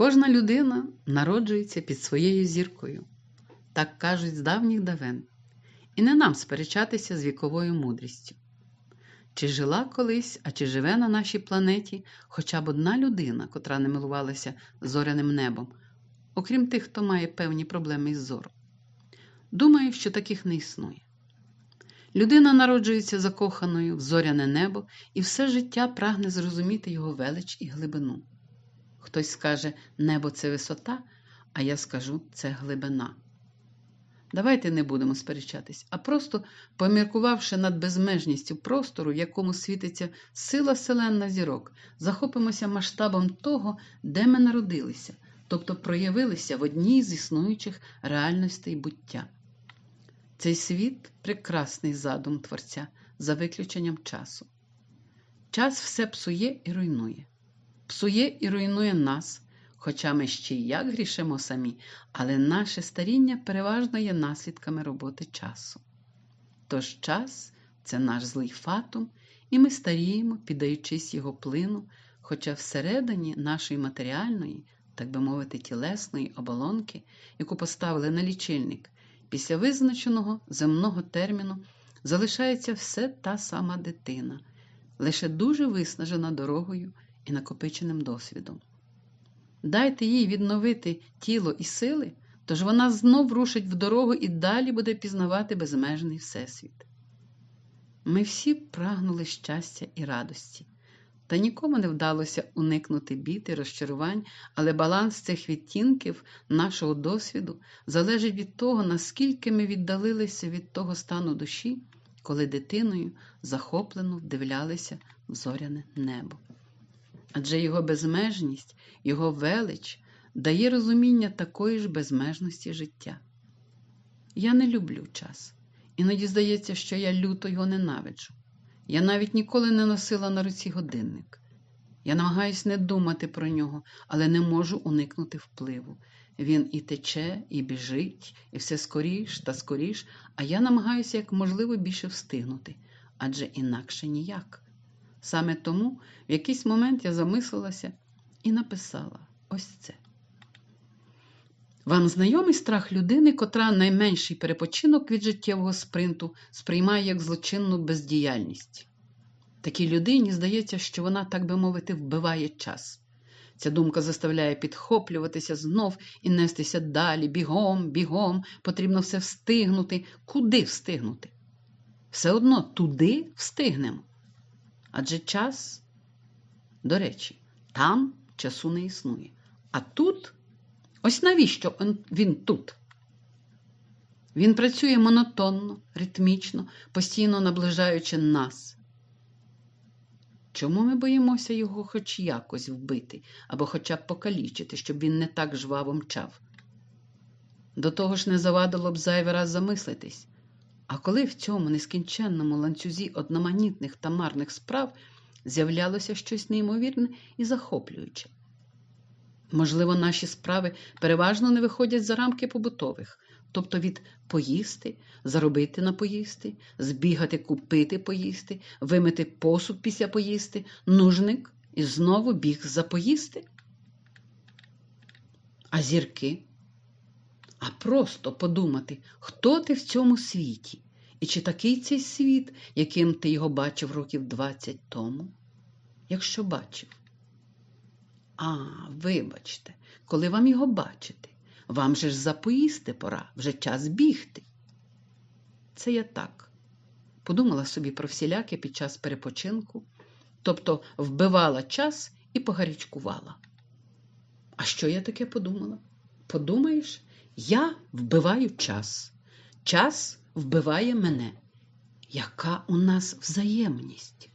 Кожна людина народжується під своєю зіркою, так кажуть з давніх давен, і не нам сперечатися з віковою мудрістю. Чи жила колись, а чи живе на нашій планеті хоча б одна людина, котра не милувалася зоряним небом, окрім тих, хто має певні проблеми із зором? Думаю, що таких не існує. Людина народжується закоханою в зоряне небо і все життя прагне зрозуміти його велич і глибину. Хтось скаже, небо це висота, а я скажу це глибина. Давайте не будемо сперечатись, а просто, поміркувавши над безмежністю простору, в якому світиться сила селенна зірок, захопимося масштабом того, де ми народилися, тобто проявилися в одній з існуючих реальностей буття. Цей світ прекрасний задум Творця за виключенням часу. Час все псує і руйнує, псує і руйнує нас, хоча ми ще й як грішимо самі, але наше старіння переважно є наслідками роботи часу. Тож час це наш злий фатум, і ми старіємо, піддаючись його плину, хоча всередині нашої матеріальної, так би мовити, тілесної оболонки, яку поставили на лічильник, після визначеного земного терміну залишається все та сама дитина, лише дуже виснажена дорогою і накопиченим досвідом. Дайте їй відновити тіло і сили, тож вона знов рушить в дорогу і далі буде пізнавати безмежний всесвіт. Ми всі прагнули щастя і радості, та нікому не вдалося уникнути бід і розчарувань, але баланс цих відтінків нашого досвіду залежить від того, наскільки ми віддалилися від того стану душі, коли дитиною захоплено вдивлялися в зоряне небо. Адже його безмежність, його велич дає розуміння такої ж безмежності життя. Я не люблю час, іноді здається, що я люто його ненавиджу. Я навіть ніколи не носила на руці годинник. Я намагаюся не думати про нього, але не можу уникнути впливу. Він і тече, і біжить, і все скоріш та скоріш, а я намагаюся як можливо більше встигнути, адже інакше ніяк. Саме тому в якийсь момент я замислилася і написала ось це. Вам знайомий страх людини, котра найменший перепочинок від життєвого спринту сприймає як злочинну бездіяльність. Такій людині здається, що вона, так би мовити, вбиває час. Ця думка заставляє підхоплюватися знов і нестися далі, бігом, бігом, потрібно все встигнути. Куди встигнути? Все одно туди встигнемо. Адже час, до речі, там часу не існує. А тут, ось навіщо він тут? Він працює монотонно, ритмічно, постійно наближаючи нас. Чому ми боїмося його хоч якось вбити або хоча б покалічити, щоб він не так жваво мчав? До того ж не завадило б зайвий раз замислитись. А коли в цьому нескінченному ланцюзі одноманітних та марних справ з'являлося щось неймовірне і захоплююче? Можливо, наші справи переважно не виходять за рамки побутових, тобто від поїсти, заробити на поїсти, збігати, купити поїсти, вимити посуд після поїсти, нужник і знову біг за поїсти. А зірки? Просто подумати, хто ти в цьому світі, і чи такий цей світ, яким ти його бачив років 20 тому? Якщо бачив. А, вибачте, коли вам його бачити, вам же ж запоїсти пора, вже час бігти. Це я так. Подумала собі про всіляке під час перепочинку, тобто вбивала час і погарячкувала. А що я таке подумала? Подумаєш, я вбиваю час, час вбиває мене. Яка у нас взаємність?